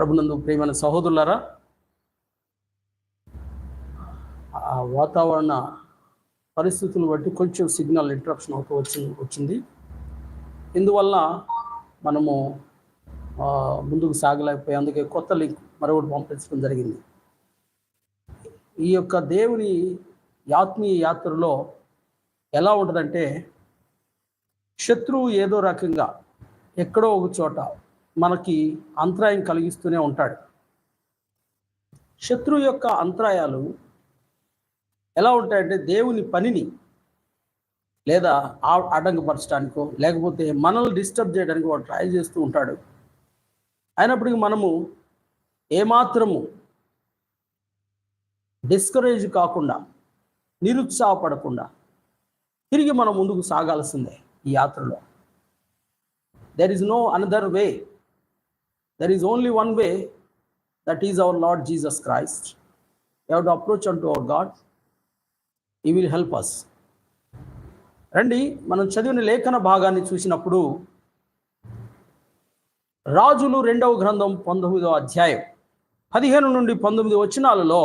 ప్రభునందు ప్రేమైన సహోదరులారా ఆ వాతావరణ పరిస్థితులను బట్టి కొంచెం సిగ్నల్ ఇంటరప్షన్ అవుతూ వచ్చి వచ్చింది. ఇందువల్ల మనము ముందుకు సాగలేకపోయి. అందుకే కొత్త లింక్ మరొకటి పంపించడం జరిగింది. ఈ యొక్క దేవుని ఆత్మీయ యాత్రలో ఎలా ఉంటుందంటే శత్రువు ఏదో రకంగా ఎక్కడో ఒక చోట మనకి అంతరాయం కలిగిస్తూనే ఉంటాడు. శత్రువు యొక్క అంతరాయాలు ఎలా ఉంటాయంటే దేవుని పనిని లేదా అడ్డంకపరచడానికో లేకపోతే మనల్ని డిస్టర్బ్ చేయడానికి వాడు ట్రై చేస్తూ ఉంటాడు. అయినప్పటికీ మనము ఏమాత్రము డిస్కరేజ్ కాకుండా నిరుత్సాహపడకుండా తిరిగి మనం ముందుకు సాగాల్సిందే ఈ యాత్రలో. There is no another way there is only one way that is our Lord Jesus Christ you have to approach unto our God he will help us రండి మనం చదివిన లేఖన భాగాన్ని చూసినప్పుడు రాజులు రెండవ గ్రంథం పంతొమ్మిదవ అధ్యాయం పదిహేను నుండి పంతొమ్మిది వచనాలలో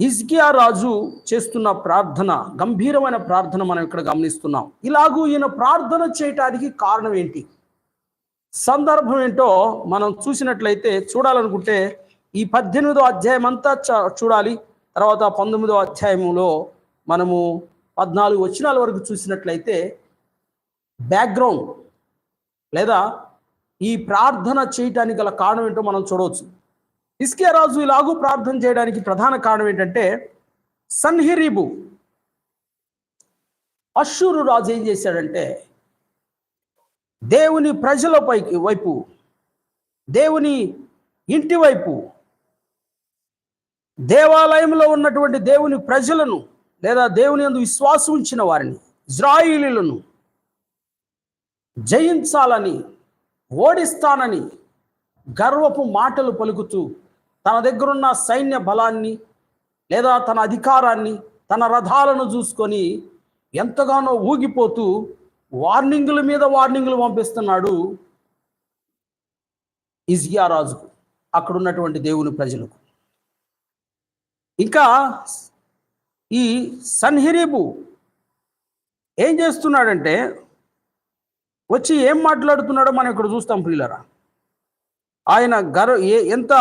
హిజ్కియా రాజు చేస్తున్న ప్రార్థన గంభీరమైన ప్రార్థన మనం ఇక్కడ గమనిస్తున్నాం. ఇలాగూ ఈయన ప్రార్థన చేయటానికి కారణం ఏంటి? సందర్భం ఏంటో మనం చూసినట్లయితే చూడాలనుకుంటే ఈ పద్దెనిమిదో అధ్యాయం అంతా చ- చూడాలి. తర్వాత పంతొమ్మిదో అధ్యాయంలో మనము పద్నాలుగు వచనాల వరకు చూసినట్లయితే బ్యాక్గ్రౌండ్ లేదా ఈ ప్రార్థన చేయటానికి గల కారణం ఏంటో మనం చూడవచ్చు. ఇస్కే రాజు ఇలాగూ ప్రార్థన చేయడానికి ప్రధాన కారణం ఏంటంటే సన్హిరీబు అశ్షూరు రాజు ఏం చేశాడంటే దేవుని ప్రజల పైకి వైపు దేవుని ఇంటి వైపు దేవాలయంలో ఉన్నటువంటి దేవుని ప్రజలను లేదా దేవుని అందు విశ్వాసం ఉంచిన వారిని ఇజ్రాయిలీలను జయించాలని ఓడిస్తానని గర్వపు మాటలు పలుకుతూ తన దగ్గరున్న సైన్య బలాన్ని లేదా తన అధికారాన్ని తన రథాలను చూసుకొని ఎంతగానో ఊగిపోతూ వార్నింగుల మీద వార్నింగులు పంపిస్తున్నాడు ఇజియా రాజుకు అక్కడ ఉన్నటువంటి దేవుని ప్రజలకు. ఇంకా ఈ సన్హిరీబు ఏం చేస్తున్నాడంటే వచ్చి ఏం మాట్లాడుతున్నాడో మనం ఇక్కడ చూస్తాం ప్రియులరా. ఆయన గర్వ ఏ ఎంత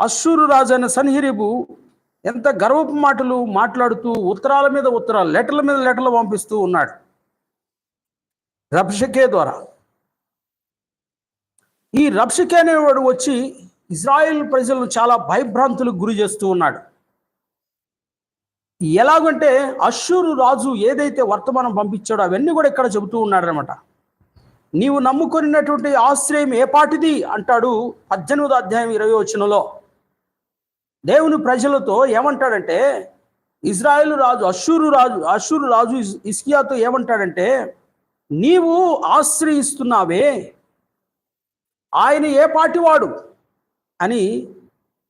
అశ్షూరు రాజు అయిన సన్హిరీబు ఎంత గర్వపు మాటలు మాట్లాడుతూ ఉత్తరాల మీద ఉత్తరాలు లెటర్ల మీద లెటర్లు పంపిస్తూ ఉన్నాడు. రబ్షకే ద్వారా. ఈ రబ్షకే అనేవాడు వచ్చి ఇజ్రాయెల్ ప్రజలను చాలా భయభ్రాంతులకు గురి చేస్తూ ఉన్నాడు. ఎలాగంటే అశ్షూరు రాజు ఏదైతే వర్తమానం పంపించాడో అవన్నీ కూడా ఇక్కడ చెబుతూ ఉన్నాడనమాట నీవు నమ్ముకొనినటువంటి ఆశ్రయం ఏ పాటిది? అంటాడు పద్దెనిమిది అధ్యాయం ఇరవై వచనంలో. దేవుని ప్రజలతో ఏమంటాడంటే Israel Raju అశ్షూరు Raju అశ్షూరు Raju is- ఇస్కియాతో ఏమంటాడంటే నీవు ఆశ్రయిస్తున్నావే. ఆయన ఏ పాటివాడు? అని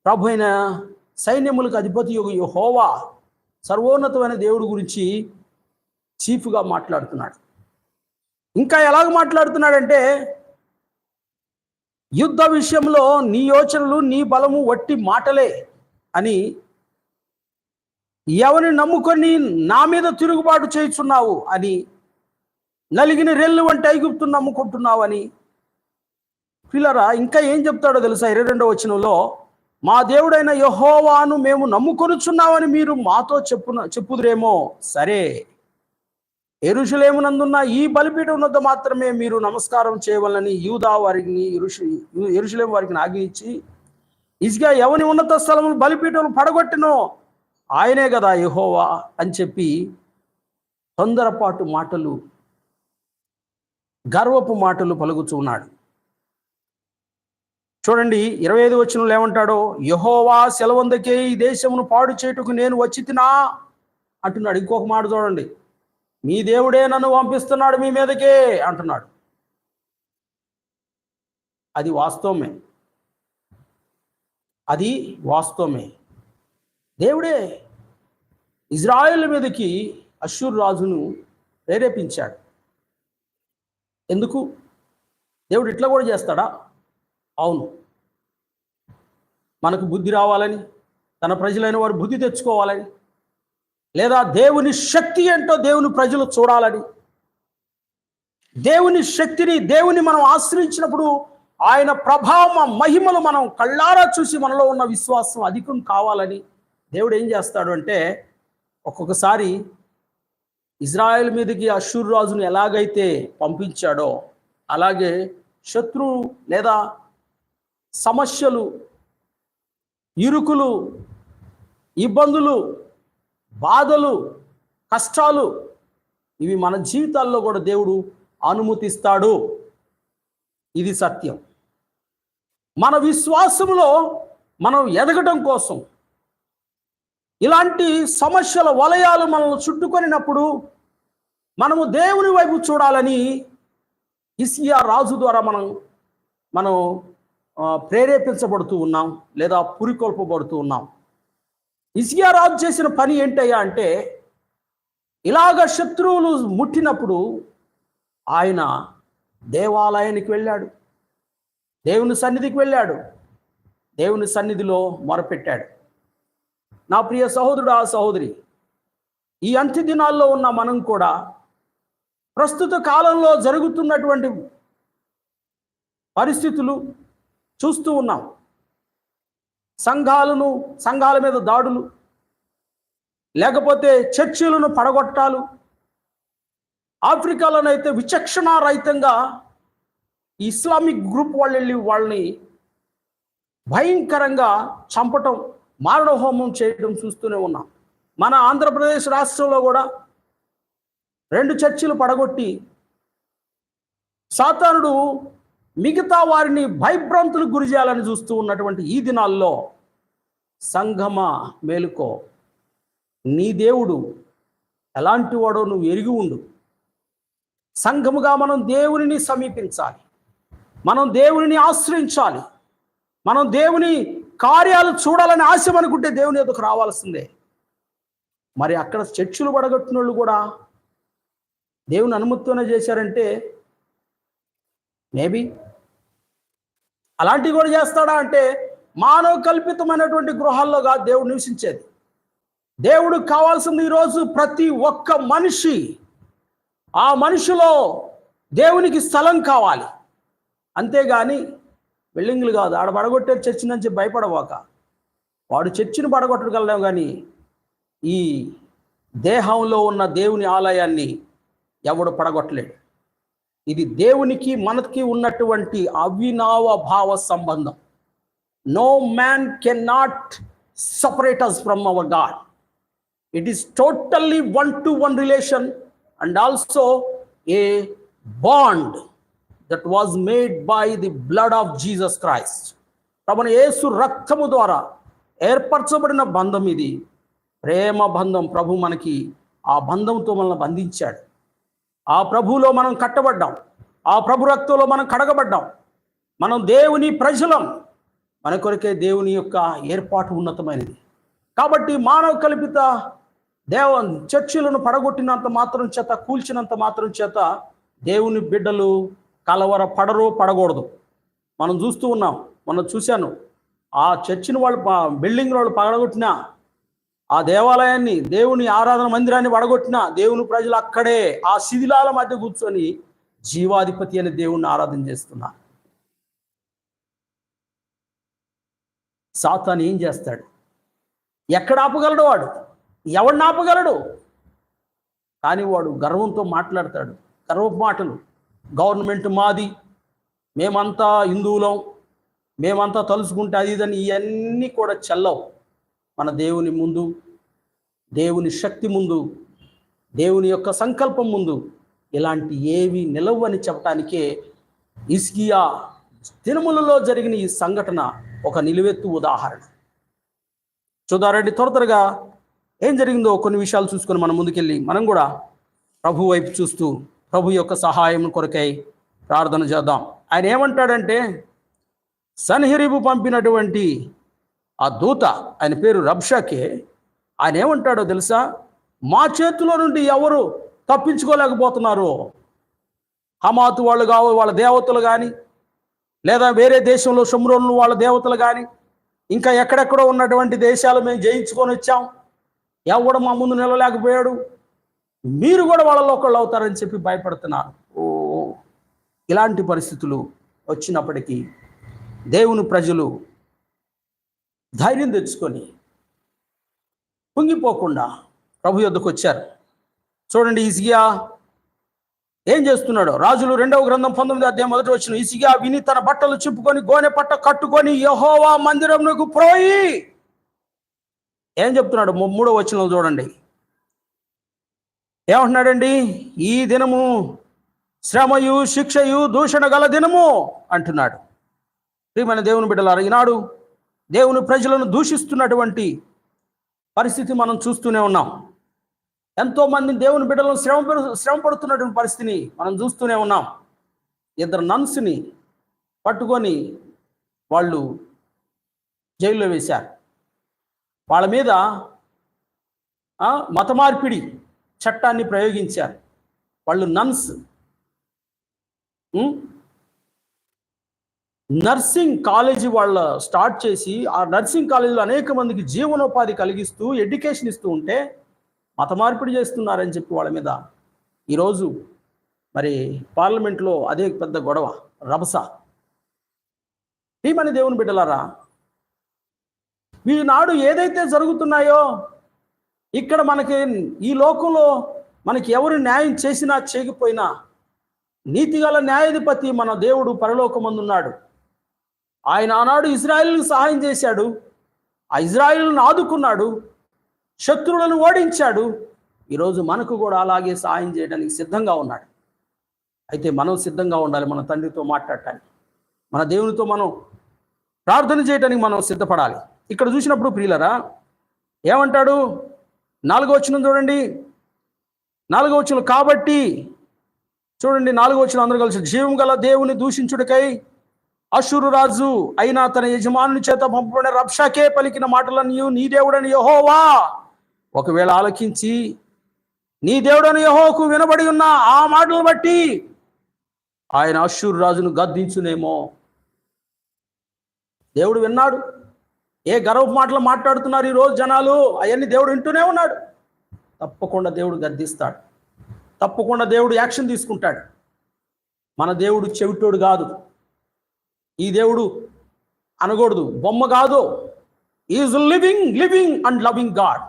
ప్రభు అయిన సైన్యములకు అధిపతి హోవా సర్వోన్నతమైన దేవుడి గురించి చీఫ్గా మాట్లాడుతున్నాడు. ఇంకా ఎలాగ మాట్లాడుతున్నాడంటే యుద్ధ విషయంలో నీ యోచనలు నీ బలము వట్టి మాటలే అని ఎవరిని నమ్ముకొని నా మీద తిరుగుబాటు చేయుచున్నావు అని నలిగిన రెల్లు వంటి ఐగుప్తు నమ్ముకుంటున్నావు అని పిల్లరా ఇంకా ఏం చెప్తాడో తెలుసా? ఇరవై రెండో వచనంలో మా దేవుడైన యహోవాను మేము నమ్ముకొనుచున్నామని మీరు మాతో చెప్పున చెప్పుదురేమో. సరే. ఎరుషులేమునందున్న ఈ బలిపీఠం వద్ద మాత్రమే మీరు నమస్కారం చేయవాలని యూదా వారికి ఎరుషు ఎరుషులేం వారికి ఆజ్ఞయించి ఇసుగా ఎవని ఉన్నత స్థలములు బలిపీఠం పడగొట్టినో ఆయనే కదా యహోవా అని చెప్పి తొందరపాటు మాటలు గర్వపు మాటలు పలుకుతూ ఉన్నాడు. చూడండి ఇరవై ఐదు వచనంలో ఏమంటాడో? యహోవా సెలవందకే ఈ దేశమును పాడు చేయుటకు నేను వచ్చి తినా అంటున్నాడు. ఇంకొక మాట చూడండి. మీ దేవుడే నన్ను పంపిస్తున్నాడు మీ మీదకే అంటున్నాడు. అది వాస్తవమే. అది వాస్తవమే. దేవుడే ఇజ్రాయెల్ మీదకి అశ్షూర్ రాజును ప్రేరేపించాడు. ఎందుకు? దేవుడు ఇట్లా కూడా చేస్తాడా? అవును. మనకు బుద్ధి రావాలని తన ప్రజలైన వారు బుద్ధి తెచ్చుకోవాలని లేదా దేవుని శక్తి ఏంటో దేవుని ప్రజలు చూడాలని. దేవుని శక్తిని దేవుని మనం ఆశ్రయించినప్పుడు ఆయన ప్రభావం మహిమలు మనం కళ్ళారా చూసి మనలో ఉన్న విశ్వాసం అధికం కావాలని దేవుడు ఏం చేస్తాడు అంటే ఒక్కొక్కసారి ఇజ్రాయెల్ మీదకి అషూర్ రాజును ఎలాగైతే పంపించాడో అలాగే శత్రువు లేదా సమస్యలు ఇరుకులు ఇబ్బందులు బాధలు కష్టాలు ఇవి మన జీవితాల్లో కూడా దేవుడు అనుమతిస్తాడు. ఇది సత్యం. మన విశ్వాసంలో మనం ఎదగటం కోసం ఇలాంటి సమస్యల వలయాలు మనల్ని చుట్టుకొనినప్పుడు మనము దేవుని వైపు చూడాలని ఇసియా రాజు ద్వారా మనం మనం ప్రేరేపించబడుతూ ఉన్నాం లేదా పురికొల్పబడుతూ ఉన్నాం. ఇసియా రాజు చేసిన పని ఏంటయ్యా అంటే ఇలాగ శత్రువులు ముట్టినప్పుడు ఆయన దేవాలయానికి వెళ్ళాడు. దేవుని సన్నిధికి వెళ్ళాడు. దేవుని సన్నిధిలో మొరపెట్టాడు. నా ప్రియ సహోదరుడు ఆ సహోదరి ఈ అంత్య దినాల్లో ఉన్న మనం కూడా ప్రస్తుత కాలంలో జరుగుతున్నటువంటి పరిస్థితులు చూస్తూ ఉన్నాం. సంఘాలను సంఘాల మీద దాడులు లేకపోతే చర్చిలను పడగొట్టాలు ఆఫ్రికాలోనైతే విచక్షణారహితంగా ఇస్లామిక్ గ్రూప్ వాళ్ళు వెళ్ళి వాళ్ళని భయంకరంగా చంపటం మారణ హోమం చేయడం చూస్తూనే ఉన్నాం. మన ఆంధ్రప్రదేశ్ రాష్ట్రంలో కూడా రెండు చర్చిలు పడగొట్టి సాతానుడు మిగతా వారిని భయభ్రాంతులకు గురి చేయాలని చూస్తూ ఉన్నటువంటి ఈ దినాల్లో సంఘమ మేలుకో. నీ దేవుడు ఎలాంటి వాడో నువ్వు ఎరిగి ఉండు. సంఘముగా మనం దేవునిని సమీపించాలి. మనం దేవునిని ఆశ్రయించాలి. మనం దేవుని కార్యాలు చూడాలని ఆశ అనుకుంటే దేవుని ఎదుకు రావాల్సిందే. మరి అక్కడ చర్చిలు పడగొట్టిన వాళ్ళు కూడా దేవుని అనుమతితోనే చేశారంటే మేబీ. అలాంటివి కూడా చేస్తాడా అంటే మానవ కల్పితమైనటువంటి గృహాల్లో కాదు దేవుడు నివసించేది. దేవుడు కావాల్సింది ఈరోజు ప్రతి ఒక్క మనిషి. ఆ మనిషిలో దేవునికి స్థలం కావాలి. అంతేగాని బిల్డింగ్లు కాదు. ఆడ పడగొట్టే చర్చి నుంచి భయపడవాక. వాడు చర్చిని పడగొట్టగలం కానీ ఈ దేహంలో ఉన్న దేవుని ఆలయాన్ని ఎవడు పడగొట్టలేడు. ఇది దేవునికి మనకి ఉన్నటువంటి అవినావ భావ సంబంధం. No man can not separate us from our God it is totally one to one relation and also a bond that was made by the blood of Jesus Christ ప్రభుని యేసు రక్తము ద్వారా ఏర్పరచబడిన బంధం ఇది. ప్రేమ బంధం ప్రభు మనకి ఆ బంధంతో మనల్ని బంధించాడు. ఆ ప్రభువులో మనం కట్టబడ్డాం. ఆ ప్రభు రక్తంలో మనం కడగబడ్డాం. మనం దేవుని ప్రజలం. మన కొరకే దేవుని యొక్క ఏర్పాటు ఉన్నతమైనది. కాబట్టి మానవ కల్పిత దేవ చర్చిలను పడగొట్టినంత మాత్రం చేత కూల్చినంత మాత్రం చేత దేవుని బిడ్డలు కలవర పడరు పడకూడదు. మనం చూస్తూ ఉన్నాం. మనం చూశాను. ఆ చర్చిని వాళ్ళు బిల్డింగ్ వాళ్ళు పడగొట్టినా ఆ దేవాలయాన్ని దేవుని ఆరాధన మందిరాన్ని వడగొట్టిన దేవుని ప్రజలు అక్కడే ఆ శిథిలాల మధ్య కూర్చొని జీవాధిపతి అనే దేవుణ్ణి ఆరాధన చేస్తున్నారు. సాతాను ఏం చేస్తాడు? ఎక్కడ ఆపగలడు వాడు? ఎవడిని ఆపగలడు? కానీ వాడు గర్వంతో మాట్లాడతాడు. గర్వపు మాటలు. గవర్నమెంట్ మాది మేమంతా హిందువులం మేమంతా తలుసుకుంటే అది ఇదని ఇవన్నీ కూడా చెల్లవు. మన దేవుని ముందు దేవుని శక్తి ముందు దేవుని యొక్క సంకల్పం ముందు ఇలాంటి ఏవి నిలవని చెప్పటానికే ఇస్కియా దినములలో జరిగిన ఈ సంఘటన ఒక నిలువెత్తు ఉదాహరణ. చూదారండి త్వర త్వరగా ఏం జరిగిందో కొన్ని విషయాలు చూసుకొని మనం ముందుకెళ్ళి మనం కూడా ప్రభు వైపు చూస్తూ ప్రభు యొక్క సహాయం కొరకై ప్రార్థన చేద్దాం. ఆయన ఏమంటాడంటే సన్హెరిబు పంపినటువంటి ఆ దూత ఆయన పేరు రబ్షాకే ఆయన ఏమంటాడో తెలుసా? మా చేతిలో నుండి ఎవరు తప్పించుకోలేకపోతున్నారు? హమాతు వాళ్ళు కావు వాళ్ళ దేవతలు కానీ లేదా వేరే దేశంలో షమ్రోన్లు వాళ్ళ దేవతలు కానీ ఇంకా ఎక్కడెక్కడో ఉన్నటువంటి దేశాలు మేము జయించుకొని వచ్చాం. ఎవడు మా ముందు నిలలేకపోయాడు మీరు కూడా వాళ్ళలో ఒకళ్ళు అవుతారని చెప్పి భయపడుతున్నారు. ఓ. ఇలాంటి పరిస్థితులు వచ్చినప్పటికీ దేవుని ప్రజలు ధైర్యం తెచ్చుకొని కుంగిపోకుండా ప్రభు యొద్దకు వచ్చారు. చూడండి ఈజీగా ఏం చేస్తున్నాడు? రాజులు రెండవ గ్రంథం పంతొమ్మిది అధ్యాయం మొదటి వచ్చిన ఈసిగా విని తన బట్టలు చింపుకొని గోనె పట్ట కట్టుకొని యహోవా మందిరంలోకి పోయి ఏం చెప్తున్నాడు? మూడో వచ్చిన చూడండి. ఏమంటున్నాడండి? ఈ దినము శ్రమయు శిక్షయు దూషణ గల దినము అంటున్నాడు. ప్రియమైన దేవుని బిడ్డలారా ఈనాడు దేవుని ప్రజలను దూషిస్తున్నటువంటి పరిస్థితి మనం చూస్తూనే ఉన్నాం. ఎంతోమంది దేవుని బిడ్డలను శ్రమ శ్రమ పడుతున్నటువంటి పరిస్థితిని మనం చూస్తూనే ఉన్నాం. ఇద్దరు నన్స్ని పట్టుకొని వాళ్ళు జైల్లో వేశారు. వాళ్ళ మీద మత మార్పిడి చట్టాన్ని ప్రయోగించారు. వాళ్ళు నన్స్ నర్సింగ్ కాలేజీ వాళ్ళ స్టార్ట్ చేసి ఆ నర్సింగ్ కాలేజీలో అనేక మందికి జీవనోపాధి కలిగిస్తూ ఎడ్యుకేషన్ ఇస్తూ ఉంటే మత మార్పిడి చేస్తున్నారని చెప్పి వాళ్ళ మీద ఈరోజు మరి పార్లమెంట్లో అదే పెద్ద గొడవ రభస. ఏమని దేవుని బిడ్డలారా ఈనాడు ఏదైతే జరుగుతున్నాయో ఇక్కడ మనకి ఈ లోకంలో మనకి ఎవరు న్యాయం చేసినా చేయకపోయినా నీతిగల న్యాయాధిపతి మన దేవుడు పరలోకమందున్నాడు. ఆయన ఆనాడు ఇజ్రాయిల్ను సహాయం చేశాడు. ఆ ఇజ్రాయిల్ను ఆదుకున్నాడు. శత్రువులను ఓడించాడు. ఈరోజు మనకు కూడా అలాగే సహాయం చేయడానికి సిద్ధంగా ఉన్నాడు. అయితే మనం సిద్ధంగా ఉండాలి మన తండ్రితో మాట్లాడటానికి. మన దేవునితో మనం ప్రార్థన చేయడానికి మనం సిద్ధపడాలి. ఇక్కడ చూసినప్పుడు ప్రియులరా ఏమంటాడు? నాలుగో వచ్చిన చూడండి. నాలుగో వచ్చిన కాబట్టి చూడండి నాలుగో వచ్చిన అందరూ కలిసి జీవం గల దేవుని దూషించుడికై అశురు రాజు అయినా తన యజమానుని చేత పంపబడిన రక్షకే పలికిన మాటలను నీ దేవుడని యహోవా. ఒకవేళ ఆలకించి నీ దేవుడని యహోకు వినబడి ఉన్న ఆ మాటలు బట్టి ఆయన అశూరు రాజును గద్దించునేమో. దేవుడు విన్నాడు. ఏ గర్వ మాటలు మాట్లాడుతున్నారు ఈ రోజు జనాలు? అవన్నీ దేవుడు వింటూనే ఉన్నాడు. తప్పకుండా దేవుడు గద్దిస్తాడు. తప్పకుండా దేవుడు యాక్షన్ తీసుకుంటాడు. మన దేవుడు చెవిటోడు కాదు. ఈ దేవుడు అనకూడదు. బొమ్మ కాదు. Is living living and loving God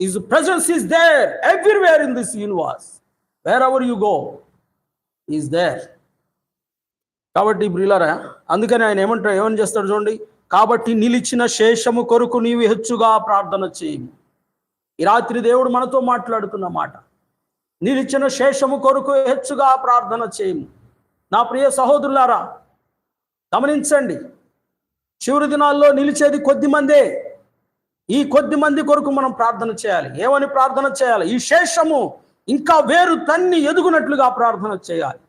is presence is there everywhere in this universe wherever you go is there కాబట్టి బ్రిలరా అందుకని ఆయన ఏమంటారు ఏమని చేస్తాడు చూడండి. కాబట్టి నిలిచిన శేషము కొరకు నీవు హెచ్చుగా ప్రార్థన చేయి. ఈ రాత్రి దేవుడు మనతో మాట్లాడుతున్న మాట. నిలిచిన శేషము కొరకు హెచ్చుగా ప్రార్థన చేయము నా ప్రియ సహోదరులారా గమనించండి. చివరి దినాల్లో నిలిచేది కొద్ది మందే ఈ కొద్ది మంది కొరకు మనం ప్రార్థన చేయాలి. ఏమని ప్రార్థన చేయాలి? ఈ శేషము ఇంకా వేరు తన్ని ఎదుగునట్లుగా ప్రార్థన చేయాలి.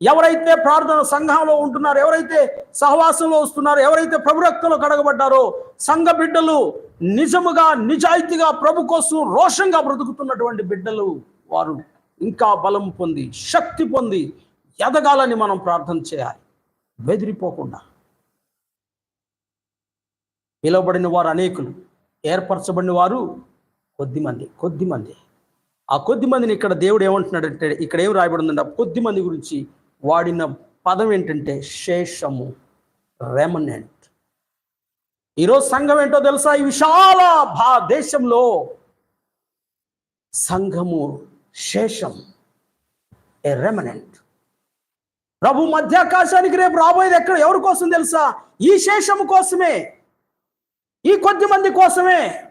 ఎవరైతే ప్రార్థన సంఘంలో ఉంటున్నారో ఎవరైతే సహవాసంలో వస్తున్నారో ఎవరైతే ప్రభురక్తలో కడగబడ్డారో సంఘ బిడ్డలు నిజముగా నిజాయితీగా ప్రభు కోసం రోషంగా బ్రతుకుతున్నటువంటి బిడ్డలు వారు. ఇంకా బలం పొంది శక్తి పొంది ఎదగాలని మనం ప్రార్థన చేయాలి. బెదిరిపోకుండా. పిలువబడిన వారు అనేకులు ఏర్పరచబడిన వారు కొద్దిమంది కొద్దిమంది ఆ కొద్ది మందిని ఇక్కడ దేవుడు ఏమంటున్నాడంటే ఇక్కడ ఏం రాయబడిందంటే ఆ కొద్ది మంది గురించి వాడిన పదం ఏంటంటే శేషము రెమనెంట్ ఈరోజు సంఘం ఏంటో తెలుసా? ఈ విశాల భా దేశంలో సంఘము శేషం ఏ రెమనెంట్ ప్రభు మధ్యాకాశానికి రేపు రాబోయేది ఎక్కడ? ఎవరి కోసం తెలుసా? ఈ శేషము కోసమే. ఈ కొద్ది మంది కోసమే.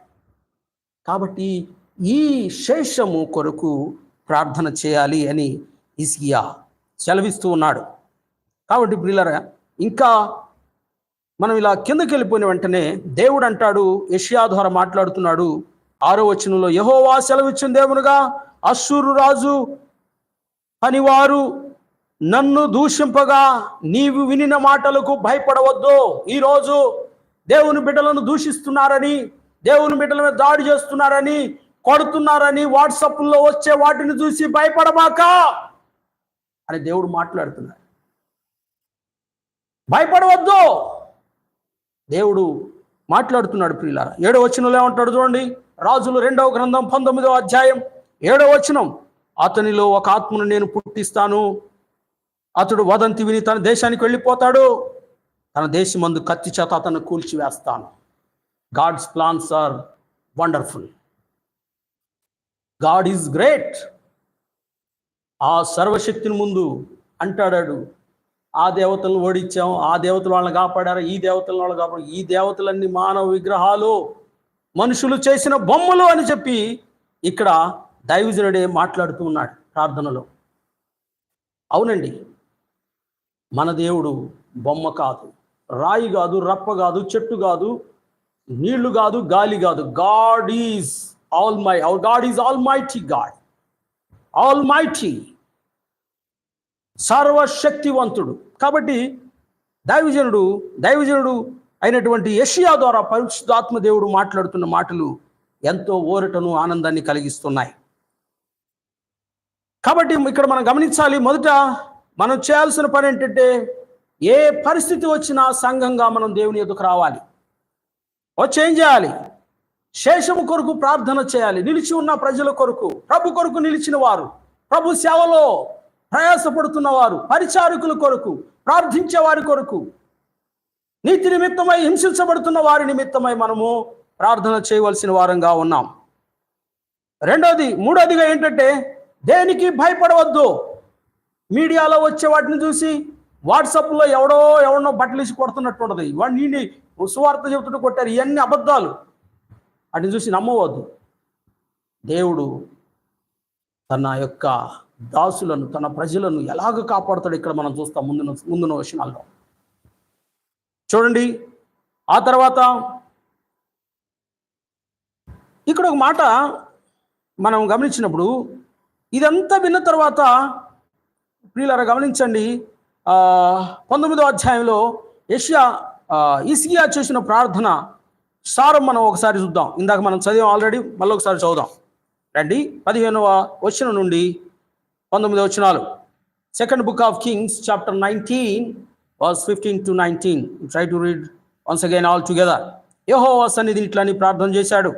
కాబట్టి ఈ శేషము కొరకు ప్రార్థన చేయాలి అని ఇస్కియా సెలవిస్తూ ఉన్నాడు. కాబట్టి ప్రియులరా ఇంకా మనం ఇలా కిందకి వెళ్ళిపోయిన వెంటనే దేవుడు అంటాడు యషియా ద్వారా మాట్లాడుతున్నాడు. ఆరో వచనంలో యహోవా సెలవిచ్చిన దేవునుగా అశ్షూరు రాజు పనివారు నన్ను దూషింపగా నీవు వినిన మాటలకు భయపడవద్దు. ఈరోజు దేవుని బిడ్డలను దూషిస్తున్నారని దేవుని బిడ్డల మీద దాడి చేస్తున్నారని కొడుతున్నారని వాట్సాప్లో వచ్చే వాటిని చూసి భయపడమాక. అని దేవుడు మాట్లాడుతున్నాడు. భయపడవద్దు. దేవుడు మాట్లాడుతున్నాడు ప్రియులారా. ఏడో వచనంలో ఏమంటాడు చూడండి. రాజులు రెండవ గ్రంథం పంతొమ్మిదవ అధ్యాయం ఏడో వచనం. అతనిలో ఒక ఆత్మను నేను పుట్టిస్తాను. అతడు వదంతి విని తన దేశానికి వెళ్ళిపోతాడు. తన దేశమందు కత్తి చేత అతను కూల్చివేస్తాను. God's plans are wonderful. God is great. ఆ సర్వశక్తిని ముందు అంటాడాడు. ఆ దేవతలను ఓడించాం ఆ దేవతలు వాళ్ళని కాపాడారు ఈ దేవతలను వాళ్ళని కాపాడారు ఈ దేవతలన్నీ మానవ విగ్రహాలు మనుషులు చేసిన బొమ్మలు అని చెప్పి ఇక్కడ దైవజనుడే మాట్లాడుతూ ఉన్నాడు ప్రార్థనలో. అవునండి. మన దేవుడు బొమ్మ కాదు రాయి కాదు రప్ప కాదు చెట్టు కాదు నీళ్ళు కాదు గాలి కాదు. God is almighty our God is almighty God almighty సర్వశక్తివంతుడు. కాబట్టి దైవజనుడు దైవజనుడు అయినటువంటి యషియా ద్వారా పరిశుద్ధాత్మ దేవుడు మాట్లాడుతున్న మాటలు ఎంతో ఓరటను ఆనందాన్ని కలిగిస్తున్నాయి. కాబట్టి ఇక్కడ మనం గమనించాలి మొదట మనం చేయాల్సిన పని ఏంటంటే ఏ పరిస్థితి వచ్చినా సంఘంగా మనం దేవుని ఎదుకు రావాలి. వచ్చి ఏం చేయాలి. శేషము కొరకు ప్రార్థన చేయాలి. నిలిచి ఉన్న ప్రజల కొరకు ప్రభు కొరకు నిలిచిన వారు ప్రభు సేవలో ప్రయాసపడుతున్న వారు పరిచారకుల కొరకు ప్రార్థించే వారి కొరకు నీతి నిమిత్తమై హింసించబడుతున్న వారి నిమిత్తమై మనము ప్రార్థన చేయవలసిన వారంగా ఉన్నాం. రెండోది మూడోదిగా ఏంటంటే దేనికి భయపడవద్దు. మీడియాలో వచ్చే వాటిని చూసి వాట్సాప్లో ఎవడో ఎవడో బట్టలు ఇసి కొడుతున్నట్టు ఉంటుంది. వాడిని సువార్త చెబుతుంటే కొట్టారు. ఇవన్నీ అబద్ధాలు. వాటిని చూసి నమ్మవద్దు. దేవుడు తన యొక్క దాసులను తన ప్రజలను ఎలాగ కాపాడుతాడు ఇక్కడ మనం చూస్తాం ముందున ముందున్న వచనాల్లో. చూడండి. ఆ తర్వాత ఇక్కడ ఒక మాట మనం గమనించినప్పుడు ఇదంతా విన్న తర్వాత ప్రియులారా గమనించండి పంతొమ్మిదో అధ్యాయంలో ఏషియా ఈసియా చేసిన ప్రార్థన సారం మనం ఒకసారి చూద్దాం. ఇందాక మనం చదివాం ఆల్రెడీ మళ్ళీ ఒకసారి చదువుదాం. రండి పదిహేనవ వచనం నుండి పంతొమ్మిది వచనాలు. Second book of Kings chapter nineteen verse fifteen to nineteen try to read once again all together యహోవా సన్నిధి ఇట్లని ప్రార్థన చేశాడు.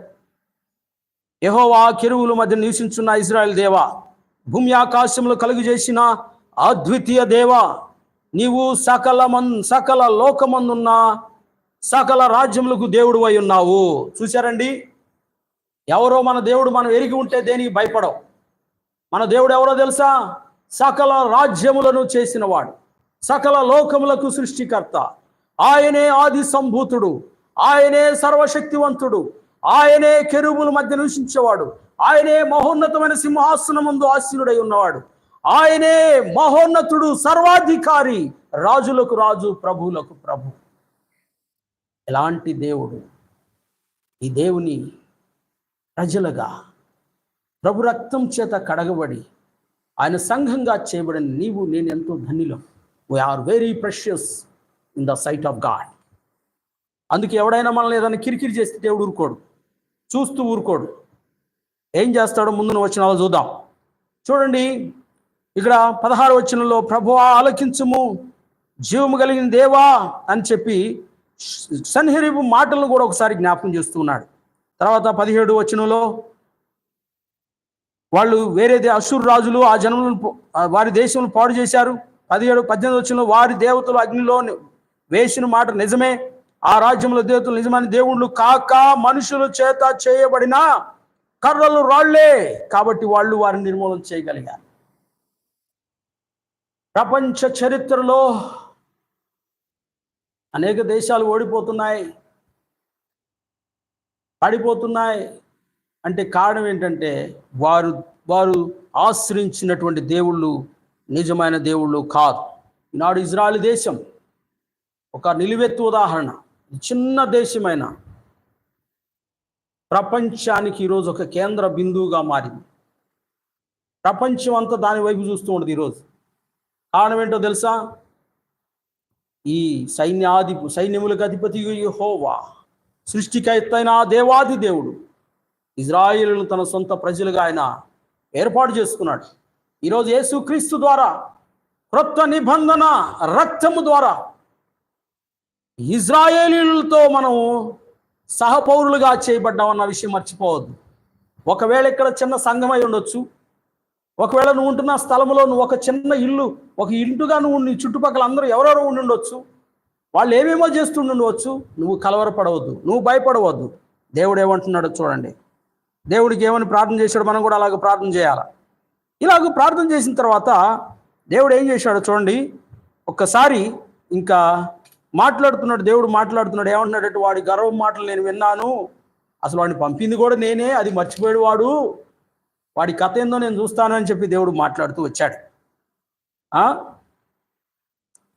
యహోవా కెరువుల మధ్య నివసించున్న ఇజ్రాయెల్ దేవా భూమి ఆకాశంలో కలుగు చేసిన అద్వితీయ దేవా నీవు సకల మన్ సకల లోకమందున్న సకల రాజ్యములకు దేవుడు అయి ఉన్నావు. చూశారండి? ఎవరో మన దేవుడు మనం ఎరిగి ఉంటే దేనికి భయపడవు. మన దేవుడు ఎవరో తెలుసా? సకల రాజ్యములను చేసినవాడు. సకల లోకములకు సృష్టికర్త. ఆయనే ఆది సంభూతుడు. ఆయనే సర్వశక్తివంతుడు. ఆయనే కెరువుల మధ్య నివసించేవాడు. ఆయనే మహోన్నతమైన సింహాసనమందు ఆశీనుడై ఉన్నవాడు. ఆయనే మహోన్నతుడు సర్వాధికారి రాజులకు రాజు ప్రభువులకు ప్రభు. ఎలాంటి దేవుడు ఈ దేవుని ప్రజలుగా ప్రభు రక్తం చేత కడగబడి ఆయన సంఘంగా చేయబడిన నీవు నేను ఎంతో ధన్యులం. We are very precious in the sight of God అందుకే ఎవడైనా మనల్ని ఏదైనా కిరికిరి చేస్తే దేవుడు ఊరుకోడు చూస్తూ ఊరుకోడు. ఏం చేస్తాడో ముందున వచ్చిన వాళ్ళు చూద్దాం. చూడండి ఇక్కడ పదహారు వచనంలో ప్రభు ఆలకించుము జీవము కలిగిన దేవా అని చెప్పి సన్హెరిబు మాటలను కూడా ఒకసారి జ్ఞాపకం చేస్తున్నాడు తర్వాత పదిహేడు వచనంలో వాళ్ళు వేరే దే- అసురు రాజులు ఆ జనములను వారి దేశంలో పాడు చేశారు. పదిహేడు పద్దెనిమిది వచ్చిన వారి దేవతలు అగ్నిలో వేసిన మాట నిజమే. ఆ రాజ్యంలో దేవతలు నిజమైన దేవుళ్ళు కాక మనుషుల చేత చేయబడిన కర్రలు రాళ్ళే. కాబట్టి వాళ్ళు వారిని నిర్మూలన చేయగలిగారు. ప్రపంచ చరిత్రలో అనేక దేశాలు ఓడిపోతున్నాయి పడిపోతున్నాయి. అంటే కారణం ఏంటంటే వారు వారు ఆశ్రయించినటువంటి దేవుళ్ళు నిజమైన దేవుళ్ళు కాదు. ఈనాడు ఇజ్రాయల్ దేశం ఒక నిలువెత్తు ఉదాహరణ. చిన్న దేశమైన ప్రపంచానికి ఈరోజు ఒక కేంద్ర బిందువుగా మారింది. ప్రపంచం అంతా దాని వైపు చూస్తూ ఉండదు ఈరోజు. కారణం ఏంటో తెలుసా? ఈ సైన్యాధి సైన్యములకు అధిపతి హోవా సృష్టికైతైన దేవాది దేవుడు ఇజ్రాయిలను తన సొంత ప్రజలుగా ఆయన ఏర్పాటు చేసుకున్నాడు. ఈరోజు యేసుక్రీస్తు ద్వారా క్రొత్త నిబంధన రక్తము ద్వారా ఇజ్రాయేలీలతో మనం సహపౌరులుగా చేయబడ్డామన్న విషయం మర్చిపోవద్దు. ఒకవేళ ఇక్కడ చిన్న సంఘమై ఉండొచ్చు ఒకవేళ నువ్వు ఉంటున్న స్థలంలో నువ్వు ఒక చిన్న ఇల్లు ఒక ఇంటుగా నువ్వు నీ చుట్టుపక్కల అందరూ ఎవరెవరో ఉండుండొచ్చు వాళ్ళు ఏమేమో చేస్తుండవచ్చు నువ్వు కలవరపడవద్దు నువ్వు భయపడవద్దు. దేవుడు ఏమంటున్నాడో చూడండి. దేవుడికి ఏమని ప్రార్థన చేశాడు మనం కూడా అలాగ ప్రార్థన చేయాలి? ఇలాగ ప్రార్థన చేసిన తర్వాత దేవుడు ఏం చేశాడో చూడండి. ఒక్కసారి ఇంకా మాట్లాడుతున్నాడు దేవుడు మాట్లాడుతున్నాడు. ఏమంటున్నాడంటే వాడి గర్వం మాటలు నేను విన్నాను. అసలు వాడిని పంపింది కూడా నేనే అది మర్చిపోయాడు వాడు వాడి కథ ఏందో నేను చూస్తానని చెప్పి దేవుడు మాట్లాడుతూ వచ్చాడు.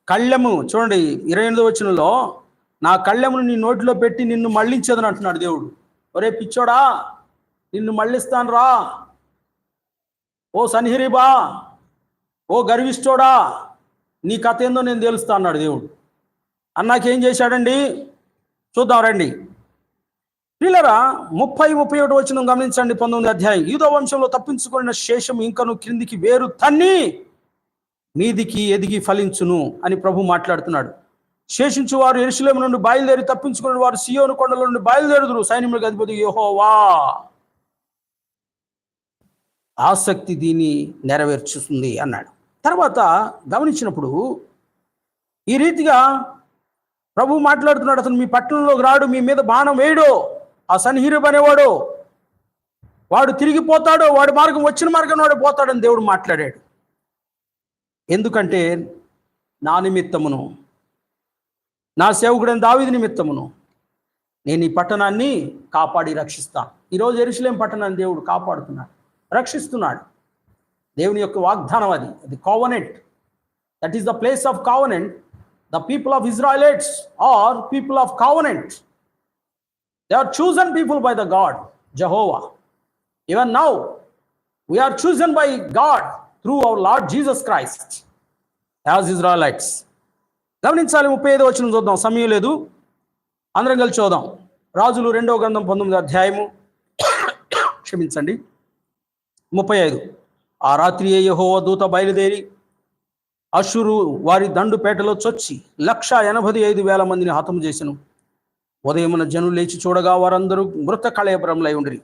కళ్ళెము చూడండి ఇరవై ఎనిమిదో వచ్చినలో నా కళ్ళెమును నీ నోటిలో పెట్టి నిన్ను మళ్ళించదని అంటున్నాడు దేవుడు. ఒరే పిచ్చోడా నిన్ను మళ్ళిస్తాను రా. ఓ సన్హిరిబా ఓ గర్విష్టోడా నీ కథ ఏందో నేను తెలుస్తా అన్నాడు దేవుడు. అన్నాకేం చేశాడండి? చూద్దాం రండి. పిల్లరా ముప్పై ముప్పై ఒకటి వచ్చిన గమనించండి పంతొమ్మిది అధ్యాయం. ఈదో వంశంలో తప్పించుకున్న శేషం ఇంకను క్రిందికి వేరు తన్ని మీదికి ఎదిగి ఫలించును అని ప్రభు మాట్లాడుతున్నాడు. శేషించు వారు ఎరుసలేము నుండి బయలుదేరి తప్పించుకున్న వారు సియోను కొండల నుండి బయలుదేరుదురు. సైన్యములకు అధిపతి యోహోవా. ఆసక్తి దీన్ని నెరవేర్చుతుంది అన్నాడు. తర్వాత గమనించినప్పుడు ఈ రీతిగా ప్రభు మాట్లాడుతున్నాడు అతను మీ పట్టణంలోకి రాడు మీ మీద బాణం వేయడు. ఆ సన్హీరబ్ అనేవాడు వాడు తిరిగిపోతాడు వాడి మార్గం వచ్చిన మార్గం వాడు పోతాడని దేవుడు మాట్లాడాడు. ఎందుకంటే నా నిమిత్తమును నా సేవకుడైన దావిది నిమిత్తమును నేను ఈ పట్టణాన్ని కాపాడి రక్షిస్తాను ఈరోజు ఎరుసలేం పట్టణాన్ని దేవుడు కాపాడుతున్నాడు రక్షిస్తున్నాడు. దేవుని యొక్క వాగ్దానం అది అది covenant that is the place of covenant the people of Israelites are people of covenant they are chosen people by the God Jehovah even now we are chosen by God through our Lord Jesus Christ as Israelites గమనించాలి ముప్పై ఐదు వచ్చిన చూద్దాం. సమయం లేదు. అందరం కలిసి చూద్దాం. రాజులు రెండవ గ్రంథం పంతొమ్మిది అధ్యాయము. క్షమించండి. ముప్పై ఐదు. ఆ రాత్రి యహోవ దూత బయలుదేరి అశురు వారి దండుపేటలో చొచ్చి లక్ష ఎనభై ఐదు వేల మందిని హతం చేసెను. ఉదయమున జనులు లేచి చూడగా వారందరూ మృత కళయపురంలో ఉండిరి.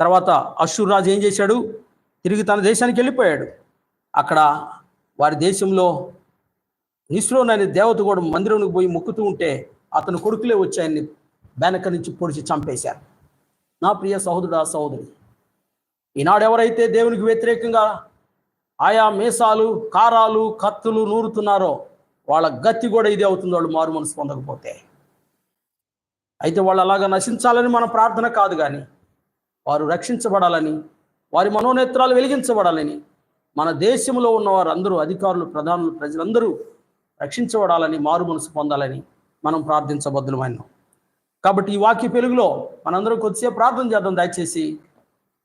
తర్వాత అశ్వర్ రాజు ఏం చేశాడు? తిరిగి తన దేశానికి వెళ్ళిపోయాడు. అక్కడ వారి దేశంలో నిస్రోన్ అనే దేవత కూడా మందిరంలోకి పోయి మొక్కుతూ ఉంటే అతని కొడుకులే వచ్చి ఆయన్ని వెనక నుంచి పొడిచి చంపేశారు. నా ప్రియ సహోదరుడా సహోదరి ఈనాడు ఎవరైతే దేవునికి వ్యతిరేకంగా ఆయా మీసాలు కారాలు కత్తులు నూరుతున్నారో వాళ్ళ గతి కూడా ఇది అవుతుంది. వాళ్ళు మారు మనసు పొందకపోతే అయితే వాళ్ళు అలాగా నశించాలని మన ప్రార్థన కాదు కానీ వారు రక్షించబడాలని వారి మనోనేత్రాలు వెలిగించబడాలని మన దేశంలో ఉన్న వారందరూ అధికారులు ప్రధానులు ప్రజలందరూ రక్షించబడాలని మారు మనసు పొందాలని మనం ప్రార్థించబద్దులమైన కాబట్టి ఈ వాక్య పెలుగులో మనందరం కొద్దిసేపు ప్రార్థన చేద్దాం. దయచేసి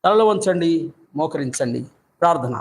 తలలో వంచండి మోకరించండి. ప్రార్థన.